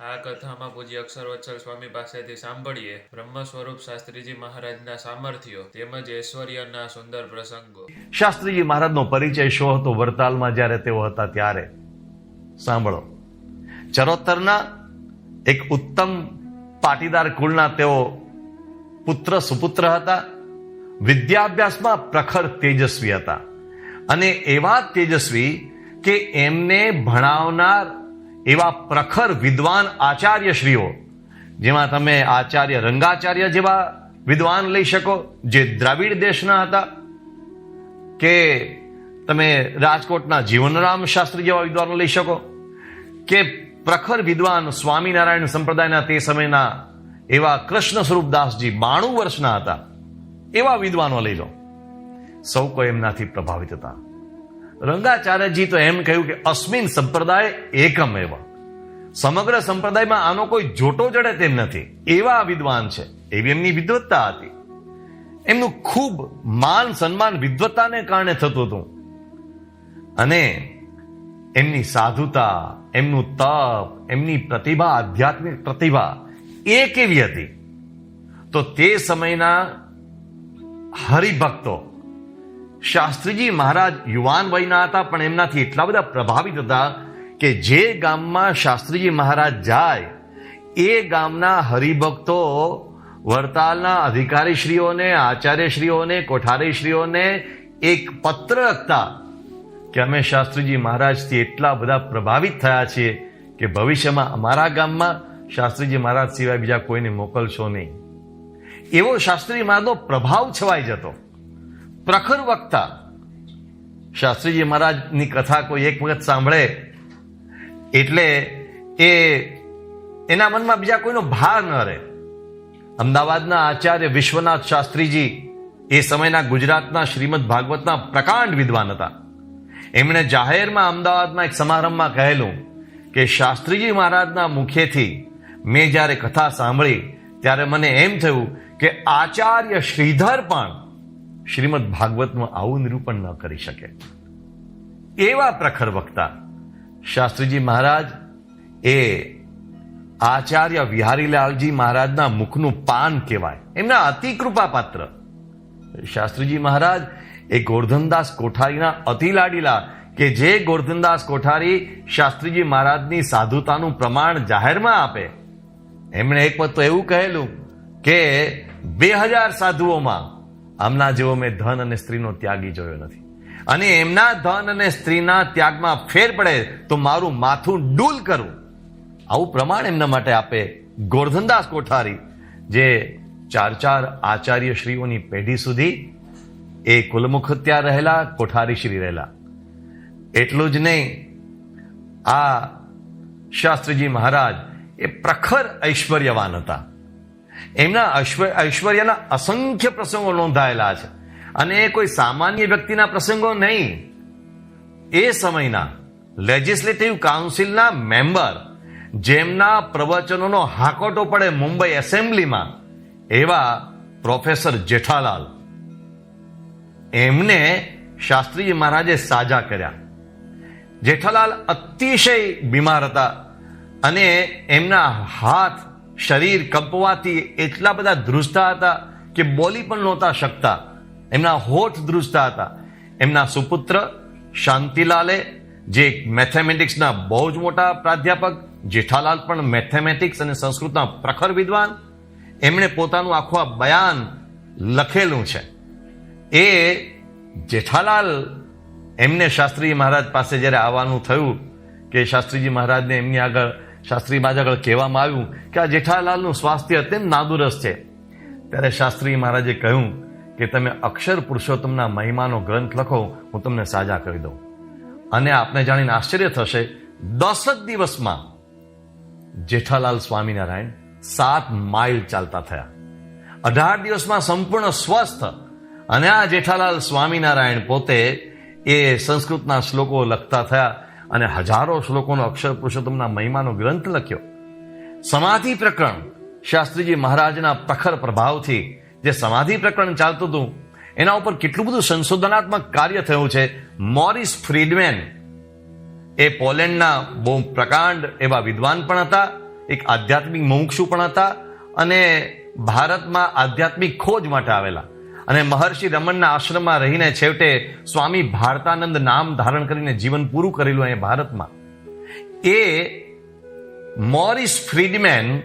આ કથામાં પૂજ્ય અક્ષરવત્સલ સ્વામી પાસેથી સાંભળીએ બ્રહ્મ સ્વરૂપ શાસ્ત્રીજી મહારાજના સામર્થ્યો તેમજ ઐશ્વર્યના સુંદર પ્રસંગો. શાસ્ત્રીજી મહારાજનો પરિચય શો હતો વડતાલમાં જ્યારે તેઓ હતા ત્યારે? સાંભળો. ચરોતરના એક ઉત્તમ પાટીદાર કુળના તેઓ પુત્ર સુપુત્ર હતા, વિદ્યાભ્યાસમાં પ્રખર તેજસ્વી હતા. અને એવા તેજસ્વી કે એમને ભણાવનાર એવા પ્રખર વિદ્વાન આચાર્યશ્રીઓ, જેમાં તમે આચાર્ય રંગાચાર્ય જેવા વિદ્વાન લઈ શકો, જે દ્રાવિડ દેશના હતા, કે તમે રાજકોટના જીવનરામ શાસ્ત્રી જેવા વિદ્વાનો લઈ શકો, કે પ્રખર વિદ્વાન સ્વામિનારાયણ સંપ્રદાયના તે સમયના એવા કૃષ્ણ સ્વરૂપદાસજી બાણું વર્ષના હતા, એવા વિદ્વાનો લઈ લો. સૌ કોઈ એમનાથી પ્રભાવિત હતા. રંગાચાર્યજી તો એમ કહ્યું કે અસ્મિન સંપ્રદાય એકમ એવા. સમગ્ર સંપ્રદાયમાં આનો કોઈ જોટો જડે તેમ નથી. એવા વિદ્વાન છે. એવી એમની વિદ્વત્તા હતી. એમનું ખૂબ માન સન્માન વિદ્વત્તાને કારણે થતું હતું. અને એમની સાધુતા, એમનું તપ, એમની પ્રતિભા, આધ્યાત્મિક પ્રતિભા એ કેવી હતી. તો તે સમયના હરિભક્તો શાસ્ત્રીજી મહારાજ યુવાન વયના હતા, પણ એમનાથી એટલા બધા પ્રભાવિત હતા કે જે ગામમાં શાસ્ત્રીજી મહારાજ જાય, એ ગામના હરિભક્તો વડતાલના અધિકારીશ્રીઓને, આચાર્યશ્રીઓને, કોઠારીશ્રીઓને એક પત્ર લખતા કે અમે શાસ્ત્રીજી મહારાજથી એટલા બધા પ્રભાવિત થયા છીએ કે ભવિષ્યમાં અમારા ગામમાં શાસ્ત્રીજી મહારાજ સિવાય બીજા કોઈને મોકલશો નહીં. એવો શાસ્ત્રી મહારાજનો પ્રભાવ છવાઈ જતો. પ્રખર વક્તા. શાસ્ત્રીજી મહારાજની કથા કોઈ એક વખત સાંભળે, એટલે એ એના મનમાં બીજા કોઈનો ભાર ન રહે. અમદાવાદના આચાર્ય વિશ્વનાથ શાસ્ત્રીજી એ સમયના ગુજરાતના શ્રીમદ ભાગવતના પ્રકાંડ વિદ્વાન હતા. એમણે જાહેરમાં અમદાવાદમાં એક સમારંભમાં કહેલું કે, શાસ્ત્રીજી મહારાજના મુખેથી મેં જ્યારે કથા સાંભળી, ત્યારે મને એમ થયું કે આચાર્ય શ્રીધર પણ શ્રીમદ ભાગવતનું આવું નિરૂપણ ન કરી શકે. એવા પ્રખર વક્તા શાસ્ત્રીજી મહારાજ એ આચાર્ય વિહારીલાલજી મહારાજના મુખનું પાન કહેવાય. એમના અતિ કૃપા પાત્ર શાસ્ત્રીજી મહારાજ એ ગોરધનદાસ કોઠારીના અતિ લાડીલા કે જે ગોરધનદાસ કોઠારી શાસ્ત્રીજી મહારાજની સાધુતાનું પ્રમાણ જાહેરમાં આપે. એમણે એક વખત એવું કહેલું કે બે હજાર સાધુઓમાં આમના જેવો મેં ધન અને સ્ત્રીનો ત્યાગી જોયો નથી. અને એમના ધન અને સ્ત્રીના ત્યાગમાં ફેર પડે તો મારું માથું ડૂલ કરવું આવું પ્રમાણ એમના માટે આપે ગોરધનદાસ કોઠારી, જે ચાર ચાર આચાર્ય શ્રીઓની પેઢી સુધી એ કુલમુખ ત્યાં રહેલા, કોઠારી શ્રી રહેલા. એટલું જ નહીં, આ શાસ્ત્રીજી મહારાજ એ પ્રખર ઐશ્વર્યવાન હતા. એમના ઐશ્વર્યના અસંખ્ય પ્રસંગો નોંધાયેલા છે. અને એ કોઈ સામાન્ય વ્યક્તિના પ્રસંગો નહીં. એ સમયના લેજિસ્લેટિવ કાઉન્સિલના મેમ્બર જેમના પ્રવચનોનો હાકોટો પડે મુંબઈ એસેમ્બલીમાં એવા પ્રોફેસર જેઠાલાલ. એમને શાસ્ત્રીજી મહારાજે સાજા કર્યા. જેઠાલાલ અતિશય બીમાર હતા અને એમના હાથ શરીર કંપવાથી એટલા બધા ધ્રુજતા હતા કે બોલી પણ નહોતા શકતા. એમના હોઠ ધ્રુજતા હતા. એમના સુપુત્ર શાંતિલાલે, જે મેથેમેટિક્સના બહુ જ મોટા પ્રાધ્યાપક, જેઠાલાલ પણ મેથેમેટિક્સ અને સંસ્કૃતના પ્રખર વિદ્વાન, એમણે પોતાનું આખું આ બયાન લખેલું છે. એ જેઠાલાલ એમને શાસ્ત્રીજી મહારાજ પાસે જ્યારે આવવાનું થયું કે શાસ્ત્રીજી મહારાજને એમની આગળ શાસ્ત્રી મહારાજ આગળ કહેવામાં આવ્યું કે આ જેઠાલાલનું સ્વાસ્થ્ય અત્યંત નાદુરસ્ત છે. ત્યારે શાસ્ત્રી મહારાજે કહ્યું કે તમે અક્ષર પુરુષોત્તમના મહિમાનો ગ્રંથ લખો, હું તમને સાજા કરી દઉં. અને આપને જાણીને આશ્ચર્ય થશે દસ જ દિવસમાં જેઠાલાલ સ્વામિનારાયણ સાત માઇલ ચાલતા થયા. અઢાર દિવસમાં સંપૂર્ણ સ્વસ્થ અને આ જેઠાલાલ સ્વામિનારાયણ પોતે એ સંસ્કૃતના શ્લોકો લખતા થયા. અને હજારો શ્લોકોનો અક્ષર પુરુષોત્તમના મહિમાનો ગ્રંથ લખ્યો. સમાધિ પ્રકરણ, શાસ્ત્રીજી મહારાજના પ્રખર પ્રભાવથી જે સમાધિ પ્રકરણ ચાલતું હતું, એના ઉપર કેટલું બધું સંશોધનાત્મક કાર્ય થયું છે. મોરિસ ફ્રીડમેન, એ પોલેન્ડના બહુ પ્રકાંડ એવા વિદ્વાન પણ હતા, એક આધ્યાત્મિક મુમુક્ષુ પણ હતા અને ભારતમાં આધ્યાત્મિક ખોજ માટે આવેલા. અને મહર્ષિ રમણના આશ્રમમાં રહીને છેવટે સ્વામી ભારતાનંદ નામ ધારણ કરીને જીવન પૂરું કરેલું અહીંયા ભારતમાં. એ મોરિસ ફ્રીડમેન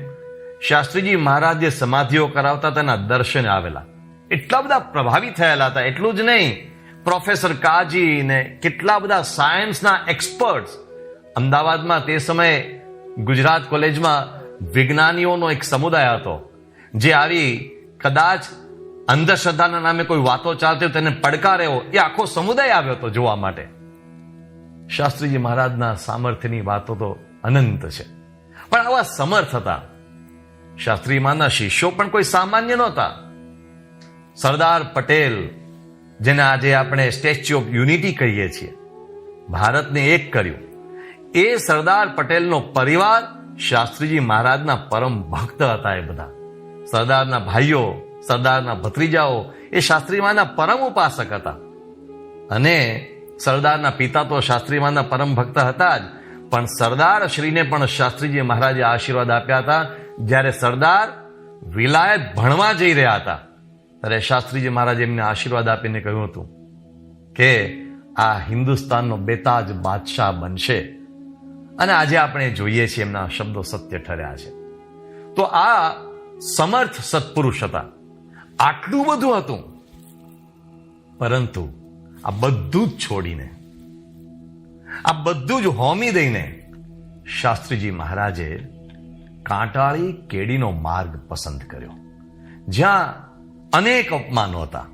શાસ્ત્રીજી મહારાજ જે સમાધિઓ કરાવતા તેના દર્શને આવેલા. એટલા બધા પ્રભાવિત થયેલા હતા, એટલું જ નહીં, પ્રોફેસર કાજી ને કેટલા બધા સાયન્સના એક્સપર્ટ્સ. અમદાવાદમાં તે સમયે ગુજરાત કોલેજમાં વિજ્ઞાનીઓનો એક સમુદાય હતો, જે આવી કદાચ અંધશ્રદ્ધાના નામે કોઈ વાતો ચાલતી તેને તેને પડકાર્યો એ આખો સમુદાય આવ્યો હતો જોવા માટે. શાસ્ત્રીજી મહારાજના સામર્થ્યની વાતો તો અનંત છે. પણ આવા સમર્થ હતા. શાસ્ત્રી માના શિષ્યો પણ કોઈ સામાન્ય નહોતા. સરદાર પટેલ, જેને આજે આપણે સ્ટેચ્યુ ઓફ યુનિટી કહીએ છીએ, ભારતને એક કર્યું. એ સરદાર પટેલનો પરિવાર શાસ્ત્રીજી મહારાજના પરમ ભક્ત હતા એ બધા. સરદારના ભાઈઓ સરદારના ભત્રીજાઓ એ શાસ્ત્રીમાના પરમ ઉપાસક હતા. અને સરદારના પિતા તો શાસ્ત્રીમાના પરમ ભક્ત હતા જ. પણ સરદાર શ્રીને પણ શાસ્ત્રીજી મહારાજે આશીર્વાદ આપ્યા હતા. જ્યારે સરદાર વિલાયત ભણવા જઈ રહ્યા હતા, ત્યારે શાસ્ત્રીજી મહારાજે એમને આશીર્વાદ આપીને કહ્યું હતું કે આ હિન્દુસ્તાનનો બેતાજ બાદશાહ બનશે. અને આજે આપણે જોઈએ છીએ એમના શબ્દો સત્ય ઠર્યા છે. તો આ સમર્થ સત્પુરુષ હતા. આટલું બધું હતું. પરંતુ આ બધું જ છોડીને, આ બધું જ હોમી દઈને શાસ્ત્રીજી મહારાજે કાંટાળી કેડીનો માર્ગ પસંદ કર્યો. જ્યાં અનેક અપમાનો હતા,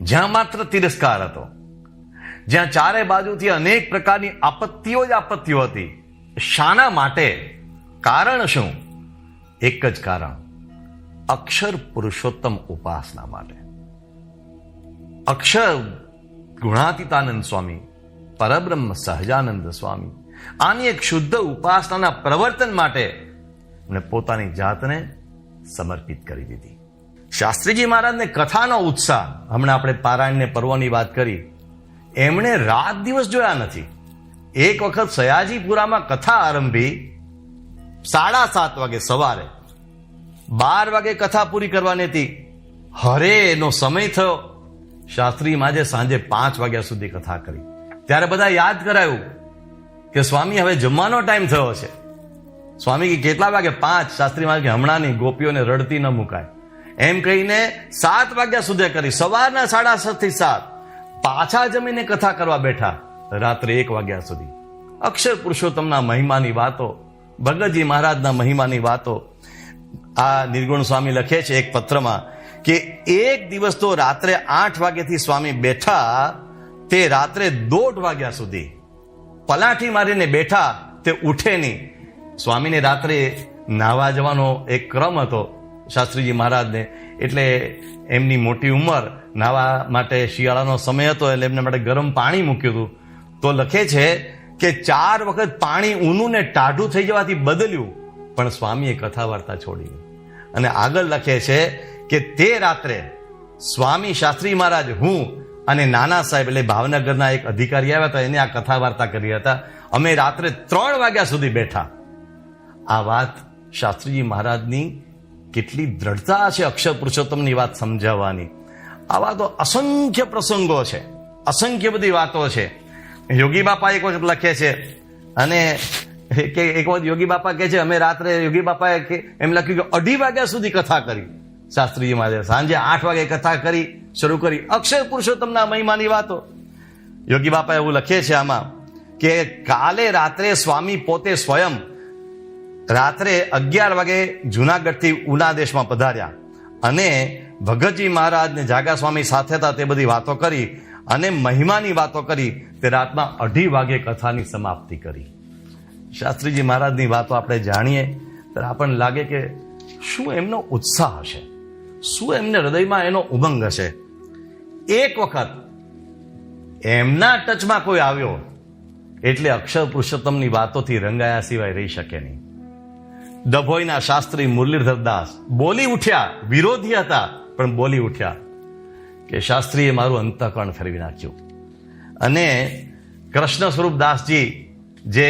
જ્યાં માત્ર તિરસ્કાર હતો, જ્યાં ચારે બાજુથી અનેક પ્રકારની આપત્તિઓ જ આપત્તિઓ હતી. શાના માટે કારણ શું? એક જ કારણ. અક્ષર પુરુષોત્તમ ઉપાસના માટે. અક્ષર ગુણાતીતાનંદ સ્વામી, પરબ્રહ્મ સહજાનંદ સ્વામી, આની એક શુદ્ધ ઉપાસનાના પ્રવર્તન માટે એમણે પોતાની જાતને સમર્પિત કરી દીધી. શાસ્ત્રીજી મહારાજને કથાનો ઉત્સાહ, હમણાં આપણે પારાયણને પર્વની વાત કરી, એમણે રાત દિવસ જોયા નથી. એક વખત સયાજીપુરામાં કથા આરંભી, સાડા સાત વાગે સવારે બાર વાગે કથા પૂરી કરવાની હતી. હરે એનો સમય થયો. શાસ્ત્રી માજે સાંજે પાંચ વાગ્યા સુધી કથા કરી. ત્યારે બધા યાદ કરાયું કે સ્વામી, હવે જમવાનો ટાઈમ થયો છે. સ્વામી કે કેટલા વાગે? પાંચ. શાસ્ત્રી મહારાજ કે હમણાં નહીં ગોપીઓને રડતી ન મુકાય. એમ કહીને સાત વાગ્યા સુધી કરી. સવારના સાડા સાતથી સાત. પાછા જમીને કથા કરવા બેઠા રાત્રે એક વાગ્યા સુધી. અક્ષર પુરુષોત્તમના મહિમાની વાતો, ભગતજી મહારાજના મહિમાની વાતો આ નિર્ગુણ સ્વામી લખે છે એક પત્રમાં કે એક દિવસ તો રાત્રે આઠ વાગ્યાથી સ્વામી બેઠા, તે રાત્રે દોઢ વાગ્યા સુધી પલાઠી મારીને બેઠા, તે ઉઠે નહીં. સ્વામીને રાત્રે નાવા જવાનો એક ક્રમ હતો શાસ્ત્રીજી મહારાજને. એટલે એમની મોટી ઉંમર નાવા માટે શિયાળાનો સમય હતો, એટલે એમને માટે ગરમ પાણી મૂક્યું હતું. તો લખે છે કે ચાર વખત પાણી ઊનું ને ટાઢું થઈ જવાથી બદલ્યું, પણ સ્વામીએ કથા વાર્તા છોડી અને આગળ લખે છે કે તે રાત્રે સ્વામી શાસ્ત્રી મહારાજ હું અને નાના સાહેબ, એટલે ભાવનગરના એક અધિકારી આવ્યા હતા, એને આ કથા વાર્તા કરી હતા. અમે રાત્રે ત્રણ વાગ્યા સુધી બેઠા. આ વાત શાસ્ત્રીજી મહારાજની કેટલી દ્રઢતા છે અક્ષર પુરુષોત્તમની વાત સમજાવવાની. આવા તો અસંખ્ય પ્રસંગો છે. અસંખ્ય બધી વાતો છે. યોગી બાપા એક વખત લખે છે, અને કે એક વખત યોગી બાપા કે છે, અમે રાત્રે યોગી બાપાએ કે- એમ લખ્યું કે અઢી વાગ્યા સુધી કથા કરી. શાસ્ત્રીજી મહારાજ, સાંજે આઠ વાગે કથા કરી, શરૂ કરી. અક્ષર પુરુષોત્તમના મહિમાની વાતો. યોગી બાપા એવું લખે છે આમાં કે કાલે રાત્રે સ્વામી પોતે સ્વયં રાત્રે અગિયાર વાગે જુનાગઢથી ઉના દેશમાં પધાર્યા અને ભગતજી મહારાજ ને જાગા સ્વામી સાથે હતા તે બધી વાતો કરી અને મહિમાની વાતો કરી તે રાતના અઢી વાગે કથાની સમાપ્તિ કરી. શાસ્ત્રીજી મહારાજની વાતો આપણે જાણીએ, ત્યારે આપણને લાગે કે શું એમનો ઉત્સાહ હશે? શું એમને હૃદયમાં એનો ઉમંગ હશે? એક વખત એમના ટચમાં કોઈ આવ્યો, એટલે અક્ષર પુરુષોત્તમની વાતોથી રંગાયા સિવાય રહી શકે નહીં. ડભોઈના શાસ્ત્રી મુરલીધર દાસ બોલી ઉઠ્યા, વિરોધી હતા, પણ બોલી ઉઠ્યા કે શાસ્ત્રીએ મારું અંતઃકરણ ફેરવી નાખ્યું. અને કૃષ્ણ સ્વરૂપ દાસજી જે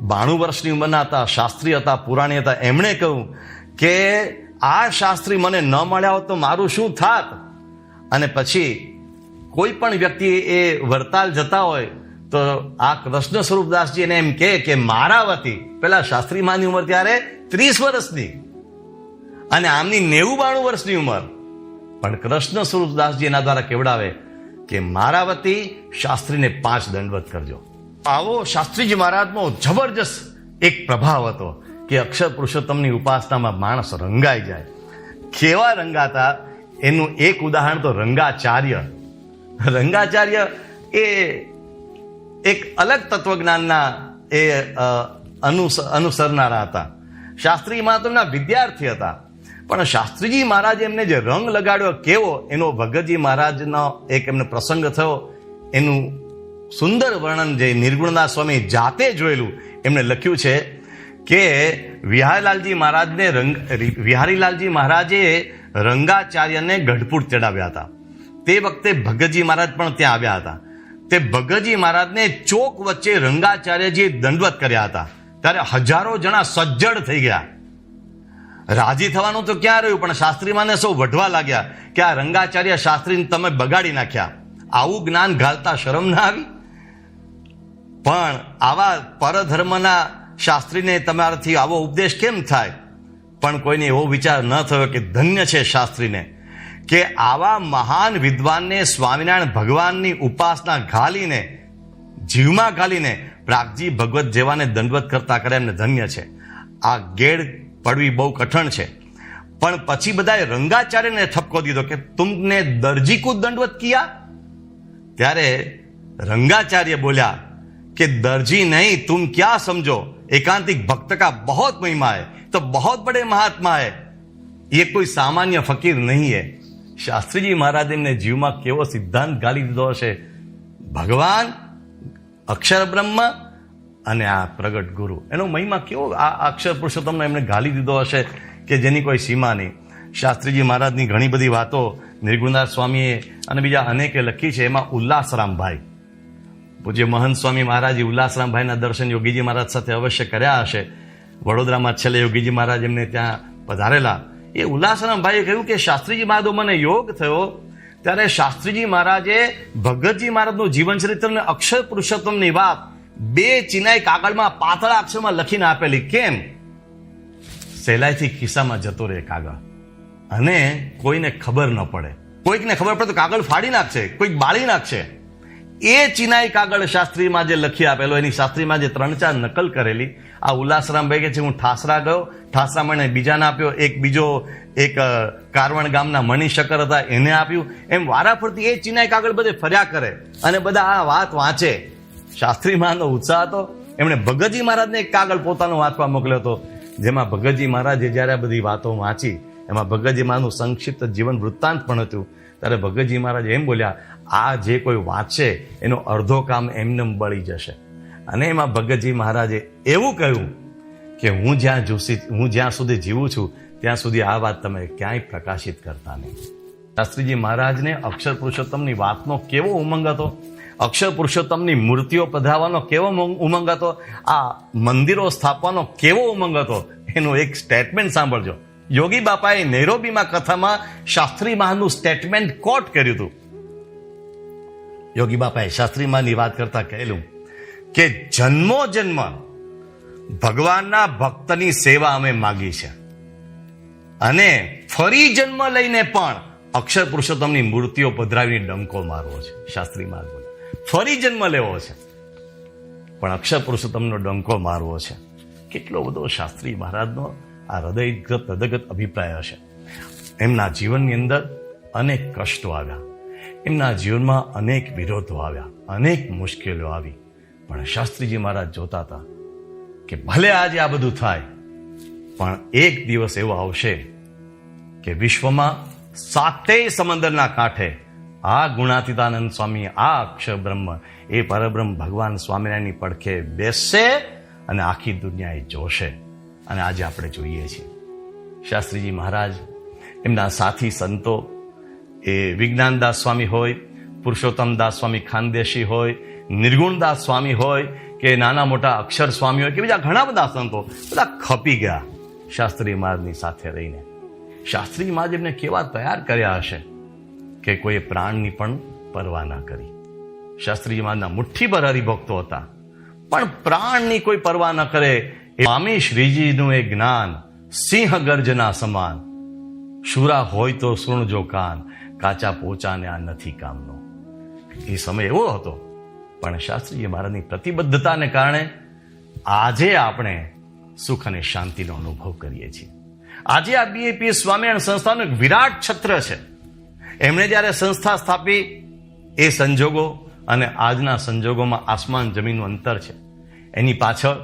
બાણું વર્ષની ઉંમરના હતા, શાસ્ત્રી હતા, પુરાણી હતા. એમણે કહ્યું કે આ શાસ્ત્રી મને ન મળ્યા હોત તો મારું શું થાત? અને પછી કોઈ પણ વ્યક્તિ એ વરતાલ જતા હોય તો આ કૃષ્ણ સ્વરૂપદાસજી એને એમ કહે કે મારા વતી પેલા શાસ્ત્રી માની ઉંમર ત્યારે ત્રીસ વર્ષની. અને આમની નેવું બાણું વર્ષની ઉંમર. પણ કૃષ્ણ સ્વરૂપદાસજી એના દ્વારા કેવડાવે કે મારા વતી શાસ્ત્રીને પાંચ દંડવત કરજો. આવો શાસ્ત્રીજી મહારાજનો જબરજસ્ત એક પ્રભાવ હતો કે અક્ષર પુરુષોત્તમની ઉપાસનામાં માણસ રંગાઈ જાય. કેવા રંગાતા? એનું એક ઉદાહરણ તો રંગાચાર્ય. રંગાચાર્ય એ એક અલગ તત્વજ્ઞાનના એ અનુસરનારા હતા. શાસ્ત્રી મહાત્મના વિદ્યાર્થી હતા. પણ શાસ્ત્રીજી મહારાજે એમને જે રંગ લગાડ્યો કેવો? એનો ભગતજી મહારાજનો એક એમને પ્રસંગ થયો. એનું સુંદર વર્ણન જે નિર્ગુણદાસ સ્વામી જાતે જોયેલું એમણે લખ્યું છે કે વિહારીલાલજી મહારાજને રંગ વિહારીલાલજી મહારાજે રંગાચાર્યને ગઢપુર ચડાવ્યા હતા. તે વખતે ભગતજી મહારાજ પણ ત્યાં આવ્યા હતા. તે ભગતજી મહારાજને ચોક વચ્ચે રંગાચાર્યજીએ દંડવત કર્યા હતા. ત્યારે હજારો જણા સજ્જડ થઈ ગયા. રાજી થવાનું તો ક્યાં રહ્યું, પણ શાસ્ત્રીમાને સૌ વઢવા લાગ્યા કે આ રંગાચાર્ય શાસ્ત્રીને તમે બગાડી નાખ્યા. આવું જ્ઞાન ઘાલતા શરમ ના આવી? પણ આવા પરધર્મના શાસ્ત્રીને તમારાથી આવો ઉપદેશ કેમ થાય? પણ કોઈને એવો વિચાર ન થયો કે ધન્ય છે શાસ્ત્રીને. કે આવા મહાન વિદ્વાનને સ્વામિનારાયણ ભગવાનની ઉપાસના ઘાલીને જીવમાં ઘાલીને પ્રાગજી ભગવત જેવાને દંડવત કરતા કરે એમને ધન્ય છે. આ ગેડ પડવી બહુ કઠણ છે. પણ પછી બધાએ રંગાચાર્યને ઠપકો દીધો કે તુમને દરજી કુદ દંડવત કિયા? ત્યારે રંગાચાર્ય બોલ્યા कि दर्जी नहीं तुम क्या समझो एकांतिक भक्त का बहुत महिमा है तो बहुत बड़े महात्मा है ये कोई सामान्य फकीर नहीं है શાસ્ત્રીજી મહારાજ એમને જીવમાં કેવો સિદ્ધાંત ગાલી દીધો હશે ભગવાન અક્ષર બ્રહ્મ અને આ પ્રગટ ગુરુ એનો મહિમા કેવો આ અક્ષર પુરુષોત્તમને એમણે ગાલી દીધો હશે કે જેની કોઈ સીમા નહીં શાસ્ત્રીજી મહારાજની ઘણી બધી વાતો નિર્ગુણદાસ સ્વામીએ અને બીજા અનેકે લખી છે એમાં ઉલ્લાસરામભાઈ પૂજ્ય મહંત સ્વામી મહારાજ ઉલ્લાસરામભાઈના દર્શન યોગીજી મહારાજ સાથે અવશ્ય કર્યા હશે. વડોદરામાં છેલ્લે યોગીજી મહારાજ એમને ત્યાં પધારેલા. એ ઉલ્લાસરામભાઈએ કહ્યું કે, શાસ્ત્રીજી મહારાજો મને યોગ થયો. ત્યારે શાસ્ત્રીજી મહારાજે ભગતજી મહારાજનું જીવન ચરિત્ર અને અક્ષર પુરુષોત્તમની વાત બે ચિનાઈ કાગળમાં પાતળા અક્ષરમાં લખીને આપેલી. કેમ? સહેલાઈથી ખિસ્સામાં જતો રહે કાગળ. અને કોઈને ખબર ન પડે. કોઈકને ખબર પડે તો કાગળ ફાડી નાખશે, કોઈક બાળી નાખશે. એ ચિનાઈ કાગળ શાસ્ત્રીમાં જે લખી આપેલો, એની શાસ્ત્રીમાં જે ત્રણ ચાર નકલ કરેલી, આ ઉલ્લાસરામભાઈ કે છે, હું ઠાસરા ગયો ઠાસરા મને બીજાને આપ્યો, એક બીજો, એક કારવણ ગામના મણિશકર હતા, એને આપ્યું. એમ વારાફરતી એ ચિનાઈ કાગળ બધે ફર્યા કરે અને બધા આ વાત વાંચે. શાસ્ત્રી મહારાજનો ઉત્સાહ હતો. એમણે ભગતજી મહારાજને એક કાગળ પોતાનો વાંચવા મોકલ્યો હતો. જેમાં ભગતજી મહારાજે જ્યારે આ બધી વાતો વાંચી, એમાં ભગતજી મહારાજનું સંક્ષિપ્ત જીવન વૃત્તાંત પણ હતું. ત્યારે ભગતજી મહારાજ એમ બોલ્યા આ જે કોઈ વાંચે એનો અડધો કામ એમનેમ બળી જશે. અને એમાં ભગતજી મહારાજે એવું કહ્યું કે હું જ્યાં જોશી, હું જ્યાં સુધી જીવું છું, ત્યાં સુધી આ વાત તમે ક્યાંય પ્રકાશિત કરતા નહીં. શાસ્ત્રીજી મહારાજને અક્ષર પુરુષોત્તમની વાતનો કેવો ઉમંગ હતો? અક્ષર પુરુષોત્તમની મૂર્તિઓ પધરાવવાનો કેવો ઉમંગ- હતો? આ મંદિરો સ્થાપવાનો કેવો ઉમંગ હતો? એનું એક સ્ટેટમેન્ટ સાંભળજો. યોગી બાપાએ નૈરોબીમાં કથામાં શાસ્ત્રી મહાનું સ્ટેટમેન્ટ કોટ કર્યું હતું. યોગી બાપાએ શાસ્ત્રી મહાની વાત કરતા કહેલું કે જન્મો જન્મ ભગવાનના ભક્તની સેવા અમે માગી છે. અને ફરી જન્મ લઈને પણ અક્ષર પુરુષોત્તમની મૂર્તિઓ પધરાવીને ડંકો મારવો છે, શાસ્ત્રી માર્ગ ફરી જન્મ લેવો છે. પણ અક્ષર પુરુષોત્તમનો ડંકો મારવો છે. કેટલો બધો શાસ્ત્રી મહારાજનો આ હૃદયગત હૃદયગત અભિપ્રાય હશે. એમના જીવનની અંદર અનેક કષ્ટો આવ્યા. એમના જીવનમાં અનેક વિરોધો આવ્યા, અનેક મુશ્કેલીઓ આવી. પણ શાસ્ત્રીજી મહારાજ જોતા હતા કે ભલે આજે આ બધું થાય, પણ એક દિવસ એવો આવશે કે વિશ્વમાં સાતેય સમંદરના કાંઠે આ ગુણાતીતાનંદ સ્વામી, આ અક્ષર બ્રહ્મ, એ પરબ્રહ્મ ભગવાન સ્વામિનારાયણની પડખે બેસશે અને આખી દુનિયા એ જોશે. અને આજે આપણે જોઈએ છીએ. શાસ્ત્રીજી મહારાજ, એમના સાથી સંતો એ વિજ્ઞાનદાસ સ્વામી હોય પુરુષોત્તમદાસ સ્વામી ખાનદેશી હોય નિર્ગુણદાસ સ્વામી હોય કે નાના મોટા અક્ષર સ્વામી હોય કે બીજા ઘણા બધા સંતો બધા ખપી ગયા શાસ્ત્રી મહારાજની સાથે રહીને. શાસ્ત્રી મહારાજ એમને કેવા તૈયાર કર્યા હશે કે કોઈએ પ્રાણની પણ પરવા ના કરી. શાસ્ત્રીજી મહારાજના મુઠ્ઠીભર હરિભક્તો હતા. પણ પ્રાણની કોઈ પરવા ન કરે સ્વામી શ્રીજીનું એ જ્ઞાન સિંહ ગર્જના સમાન. શુરા હોય તો સુણજો કાન. કાચા પોચાને આ નથી કામનો. એ સમય એવો હતો, પણ શાસ્ત્રીજી મહારાજની પ્રતિબદ્ધતાને કારણે આજે આપણે સુખ અને શાંતિનો અનુભવ કરીએ છીએ. આજે આ બીએપી સ્વામિનારાયણ સંસ્થાનું એક વિરાટ છત્ર છે. એમણે જ્યારે સંસ્થા સ્થાપી, એ સંજોગો અને આજના સંજોગોમાં આસમાન જમીનનું અંતર છે. એની પાછળ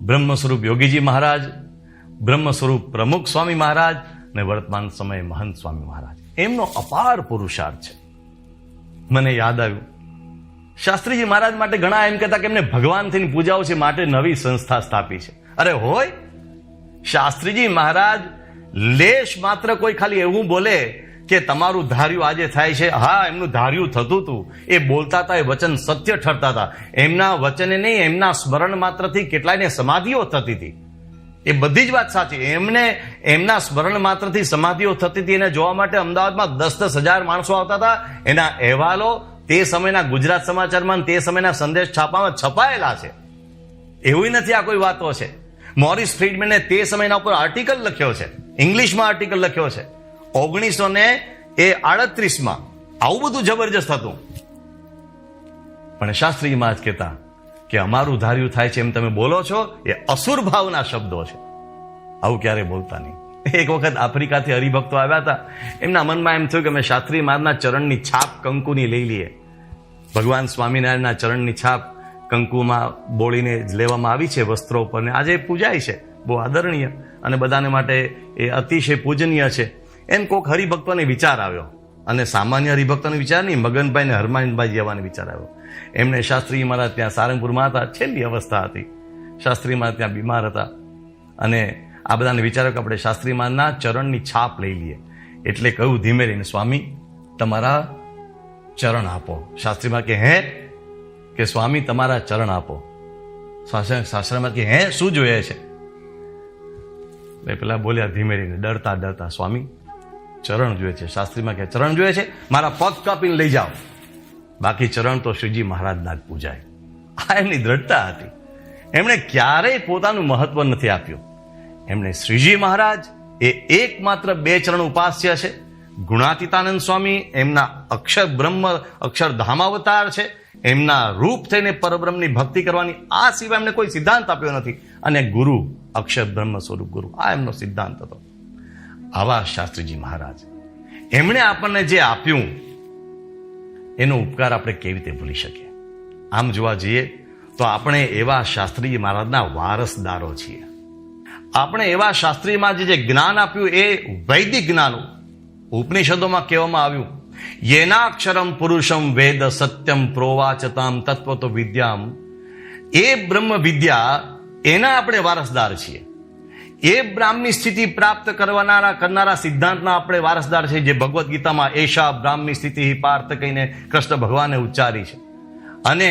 બ્રહ્મ સ્વરૂપ યોગીજી મહારાજ બ્રહ્મ સ્વરૂપ પ્રમુખ સ્વામી મહારાજ અને વર્તમાન સમયે મહંત સ્વામી મહારાજ. એમનો અપાર પુરુષાર્થ છે. મને યાદ આવ્યું. શાસ્ત્રીજી મહારાજ માટે ઘણા એમ કહેતા કે એમને ભગવાનથી પૂજાઓ છે માટે નવી સંસ્થા સ્થાપી છે. અરે હોય, શાસ્ત્રીજી મહારાજ, લેશ માત્ર કોઈ ખાલી એવું બોલે કે તમારું ધાર્યું આજે થાય છે. હા, એમનું ધાર્યું થતું હતું એ બોલતા હતા એ વચન સત્ય ઠરતા હતા એમના વચને નહીં, એમના સ્મરણ માત્રથી કેટલાયને સમાધિઓ થતી હતી. એ બધી જ વાત સાચી. એમને, એમના સ્મરણ માત્રથી સમાધિઓ થતી હતી. એને જોવા માટે અમદાવાદમાં દસ દસ હજાર માણસો આવતા હતા. એના અહેવાલો તે સમયના ગુજરાત સમાચારમાં તે સમયના સંદેશ છાપામાં છપાયેલા છે. એવું નથી આ કોઈ વાતો છે. મોરિસ ફ્રીડમેને તે સમયના ઉપર આર્ટિકલ લખ્યો છે. ઇંગ્લિશમાં આર્ટિકલ લખ્યો છે. ઓગણીસો ને એ આડત્રીસમાં આવું બધું જબરજસ્ત હતું. પણ શાસ્ત્રી મહારાજ કહેતા કે અમારું ધાર્યું થાય છે એમ તમે બોલો છો, એ અસુર ભાવના શબ્દો છે. આવું ક્યારે બોલતા નહીં. એક વખત આફ્રિકાથી હરિભક્તો આવ્યા હતા. એમના મનમાં એમ થયું કે અમે શાસ્ત્રી મારના ચરણની છાપ કંકુની લઈ લઈએ. ભગવાન સ્વામિનારાયણના ચરણની છાપ કંકુમાં બોળીને લેવામાં આવી છે વસ્ત્રો ઉપર ને આજે પૂજાય છે. બહુ આદરણીય અને બધાને માટે એ અતિશય પૂજનીય છે. એમ કોઈક હરિભક્તોને વિચાર આવ્યો. અને સામાન્ય હરિભક્તોને વિચાર નહીં, મગનભાઈ ને હરમાનભાઈ જવાનો વિચાર આવ્યો. એમને શાસ્ત્રી મહારાજ ત્યાં સારંગપુરમાં હતા. છેલ્લી અવસ્થા હતી. શાસ્ત્રી મહારાજ ત્યાં બીમાર હતા. અને આ બધાને વિચારો કે આપણે શાસ્ત્રી મહારાજના ચરણની છાપ લઈ લઈએ. એટલે કહ્યું, ધીમે રહીને સ્વામી, તમારા ચરણ આપો. શાસ્ત્રીમાં કે, હે? કે, સ્વામી, તમારા ચરણ આપો. શાસ્ત્રમાં કે, હે? શું જોઈએ છે? પેલા બોલ્યા, ધીમે રહીને. ડરતા ડરતા સ્વામી, ચરણ જોઈએ છે. શાસ્ત્રીમાં કે, ચરણ જોઈએ છે? મારા પગ કાપીને લઈ જાઓ. બાકી ચરણ તો શ્રીજી મહારાજના જ પૂજાય. આ એમની દ્રઢતા હતી. એમણે ક્યારેય પોતાનું મહત્વ નથી આપ્યું. એમણે શ્રીજી મહારાજ એ એકમાત્ર બે ચરણ ઉપાસ્ય છે. ગુણાતીતાનંદ સ્વામી એમના અક્ષર બ્રહ્મ અક્ષરધામાવતાર છે. એમના રૂપ થઈને પરબ્રહ્મની ભક્તિ કરવાની આ સિવાય એમને કોઈ સિદ્ધાંત આપ્યો નથી. અને ગુરુ, અક્ષર બ્રહ્મ સ્વરૂપ ગુરુ, આ એમનો સિદ્ધાંત હતો. આવા શાસ્ત્રીજી મહારાજ, એમણે આપણને જે આપ્યું એનો ઉપકાર આપણે કેવી રીતે ભૂલી શકીએ? આમ જોવા જઈએ તો આપણે એવા શાસ્ત્રીજી મહારાજના વારસદારો છીએ. આપણે એવા શાસ્ત્રીમાં જે જ્ઞાન આપ્યું એ વૈદિક જ્ઞાન ઉપનિષદોમાં કહેવામાં આવ્યું. યેનાક્ષરમ પુરુષમ વેદ સત્યમ પ્રોવાચતામ તત્વ તો વિદ્યામ. એ બ્રહ્મ વિદ્યા એના આપણે વારસદાર છીએ. એ બ્રાહ્મની સ્થિતિ પ્રાપ્ત કરવાના કરનારા સિદ્ધાંતના આપણે વારસદાર છે, જે ભગવદ્ ગીતામાં એશા બ્રાહ્મની સ્થિતિ પાર્થ કહીને કૃષ્ણ ભગવાને ઉચ્ચારી છે. અને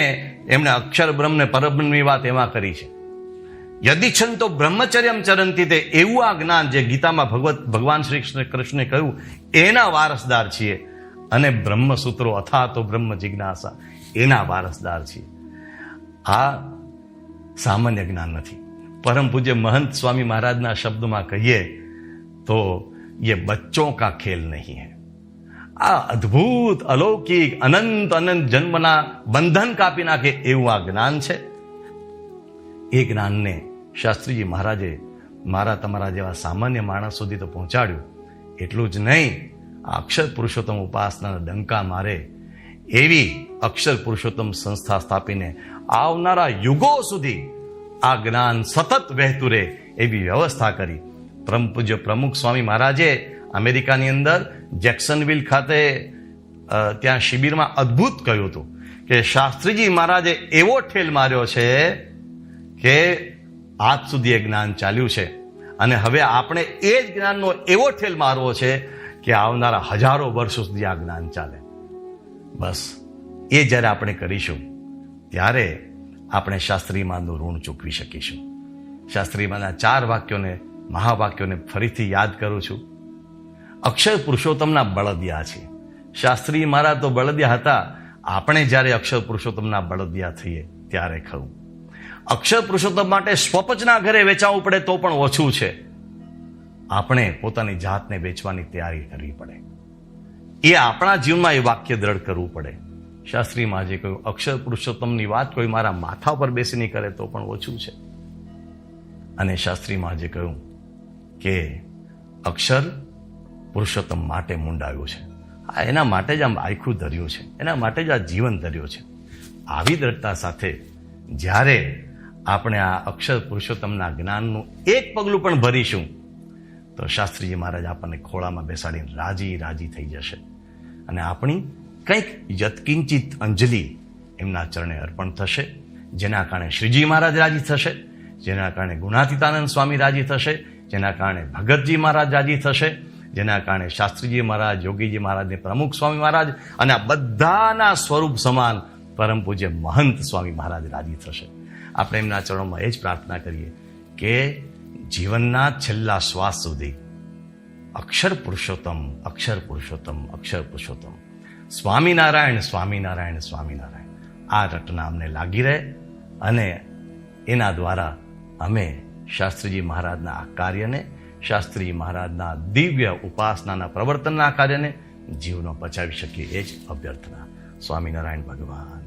એમણે અક્ષર બ્રહ્મને પરબ્રહ્મની વાત એમાં કરી છે. યદિચ્છન તો બ્રહ્મચર્યમ ચરંતી તે એવું આ જ્ઞાન જે ગીતામાં ભગવત ભગવાન શ્રી કૃષ્ણ કૃષ્ણે કહ્યું, એના વારસદાર છીએ. અને બ્રહ્મસૂત્રો અથા તો બ્રહ્મ જિજ્ઞાસા, એના વારસદાર છીએ. આ સામાન્ય જ્ઞાન નથી. પરમ પૂજ્ય મહંત સ્વામી મહારાજના શબ્દમાં કહીએ તો ये बच्चों का खेल नहीं है આ અદ્ભુત અલૌકિક અનંત અનંત જન્મના બંધન કાપી નાખે એવું આ જ્ઞાન છે એ જ્ઞાનને શાસ્ત્રીજી મહારાજે મારા તમારા જેવા સામાન્ય માણસ સુધી તો પહોંચાડ્યું એટલું જ નહીં આ અક્ષર પુરુષોત્તમ ઉપાસનાના ડંકા મારે એવી અક્ષર પુરુષોત્તમ સંસ્થા સ્થાપીને આવનારા યુગો સુધી આ જ્ઞાન સતત વહેતું રહે એવી વ્યવસ્થા કરી. પરમ, પૂજ્ય પ્રમુખ સ્વામી મહારાજે અમેરિકાની અંદર જેક્સનવિલ ખાતે ત્યાં શિબિરમાં અદ્ભુત કહ્યું હતું કે શાસ્ત્રીજી મહારાજે એવો ઠેલ માર્યો છે કે આજ સુધી એ જ્ઞાન ચાલ્યું છે. અને હવે આપણે એ જ જ્ઞાનનો એવો ઠેલ મારવો છે કે આવનારા હજારો વર્ષો સુધી આ જ્ઞાન ચાલે. બસ, એ જ્યારે આપણે કરીશું, ત્યારે આપણે શાસ્ત્રીમાંનું ઋણ ચૂકવી શકીશું. શાસ્ત્રીમાંના ચાર વાક્યોને, મહાવાક્યોને ફરીથી યાદ કરું છું. અક્ષર પુરુષોત્તમના બળદિયા છે. શાસ્ત્રી મારા તો બળદિયા હતા. આપણે જ્યારે અક્ષર પુરુષોત્તમના બળદિયા થઈએ ત્યારે ખરું. અક્ષર પુરુષોત્તમ માટે સ્વપચના ઘરે વેચાવવું પડે તો પણ ઓછું છે. આપણે પોતાની જાતને વેચવાની તૈયારી કરવી પડે. એ આપણા જીવનમાં એ વાક્ય દ્રઢ કરવું પડે. શાસ્ત્રીમાં જે કહ્યું, અક્ષર પુરુષોત્તમની વાત કોઈ મારા માથા પર બેસીને કરે તો પણ ઓછું છે. અને શાસ્ત્રીમાં જે કહ્યું કે અક્ષર પુરુષોત્તમ માટે મૂંડાવ્યું છે. આ એના માટે જ આમ આખું ધર્યું છે. એના માટે જ આ જીવન ધર્યું છે. આવી દ્રઢતા સાથે જ્યારે આપણે આ અક્ષર પુરુષોત્તમના જ્ઞાનનું એક પગલું પણ ભરીશું, તો શાસ્ત્રીજી મહારાજ આપણને ખોળામાં બેસાડીને રાજી રાજી થઈ જશે. અને આપણી કંઈક યત્કિંચિત અંજલિ એમના ચરણે અર્પણ થશે, જેના કારણે શ્રીજી મહારાજ રાજી થશે, જેના કારણે ગુણાતીતાનંદ સ્વામી રાજી થશે, જેના કારણે ભગતજી મહારાજ રાજી થશે, જેના કારણે શાસ્ત્રીજી મહારાજ, યોગીજી મહારાજને પ્રમુખ સ્વામી મહારાજ અને આ બધાના સ્વરૂપ સમાન પરમ પૂજ્ય મહંત સ્વામી મહારાજ રાજી થશે. આપણે એમના ચરણોમાં એ જ પ્રાર્થના કરીએ કે જીવનના છેલ્લા શ્વાસ સુધી અક્ષર પુરુષોત્તમ અક્ષર પુરુષોત્તમ અક્ષર પુરુષોત્તમ. સ્વામિનારાયણ સ્વામિનારાયણ સ્વામિનારાયણ. આ રટના અમને લાગી રહે અને એના દ્વારા અમે શાસ્ત્રીજી મહારાજના આ કાર્યને, શાસ્ત્રીજી મહારાજના દિવ્ય ઉપાસનાના પ્રવર્તનના કાર્યને જીવનો બચાવી શકીએ એ જ અભ્યર્થના. સ્વામિનારાયણ ભગવાન.